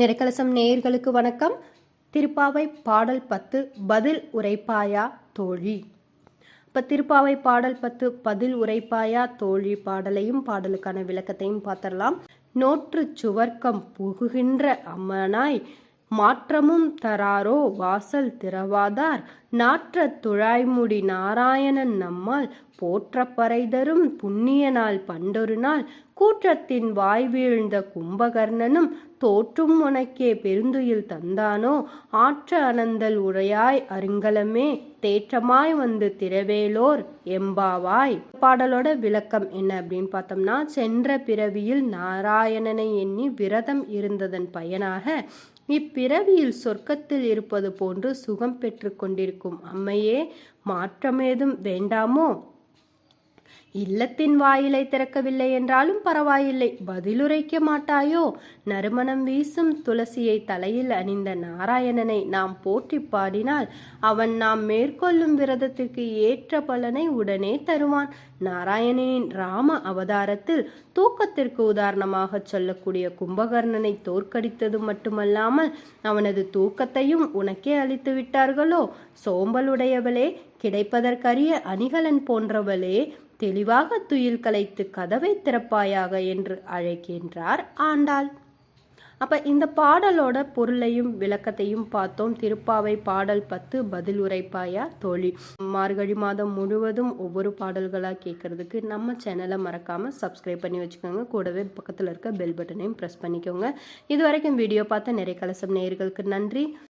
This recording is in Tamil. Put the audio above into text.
நிறைக்கலசம் நேயர்களுக்கு வணக்கம். திருப்பாவை பாடல் பத்து பதில் உரைப்பாயா தோழி. இப்போ திருப்பாவை பாடல் பத்து பதில் உரைப்பாயா தோழி பாடலையும் பாடலுக்கான விளக்கத்தையும் பார்த்தரலாம் நோற்று சுவர்க்கம் புகுகின்ற அம்மனாய் மாற்றமும் தராரோ? வாசல் திறவாதார். நாற்ற துழாய்முடி நாராயணன் நம்மால். போற்ற பறைதரும் புண்ணிய நாள் பண்டொரு நாள். கூற்றத்தின் வாய் வீழ்ந்த கும்பகர்ணனும் தோற்றும் உனக்கே பெருந்துயில் தந்தானோ? ஆற்ற அனந்தல் உரையாய் அருங்கலமே. தேற்றமாய் வந்து திரவேலோர் எம்பாவாய். பாடலோட விளக்கம் என்ன அப்படின்னு பார்த்தோம்னா சென்ற பிறவியில் நாராயணனை எண்ணி விரதம் இருந்ததன் பயனாக இப்பிறவியில் சொர்க்கத்தில் இருப்பது போன்று சுகம் பெற்று கொண்டிருக்கும். அம்மையே மாற்றமேதும் வேண்டாமோ? இல்லத்தின் வாயிலை திறக்கவில்லை என்றாலும் பரவாயில்லை. பதிலுரைக்க மாட்டாயோ? நறுமணம் வீசும் துளசியை தலையில் அணிந்த நாராயணனை நாம் போற்றி பாடினால் அவன் நாம் மேற்கொள்ளும் விரதத்திற்கு ஏற்ற பலனை உடனே தருவான். நாராயணனின் ராம அவதாரத்தில் தூக்கத்திற்கு உதாரணமாக சொல்லக்கூடிய கும்பகர்ணனை தோற்கடித்தது மட்டுமல்லாமல் அவனது தூக்கத்தையும் உனக்கே அளித்து விட்டார்களோ? சோம்பலுடையவளே கிடைப்பதற்கரிய அணிகலன் போன்றவளே தெளிவாக துயில் கலைத்து கதவை திறப்பாயாக என்று அழைக்கின்றார் ஆண்டாள். அப்ப இந்த பாடலோட பொருளையும் விளக்கத்தையும் பார்த்தோம். திருப்பாவை பாடல் பத்து பதில் உரைப்பாயா? தோழி. மார்கழி மாதம் முழுவதும் ஒவ்வொரு பாடல்களா கேட்கறதுக்கு நம்ம சேனலை மறக்காம சப்ஸ்கிரைப் பண்ணி வச்சுக்கோங்க. கூடவே பக்கத்தில் இருக்க பெல் பட்டனையும் ப்ரெஸ் பண்ணிக்கோங்க. இது வரைக்கும் வீடியோ பார்த்த நிறைய கலசம் நேயர்களுக்கு நன்றி.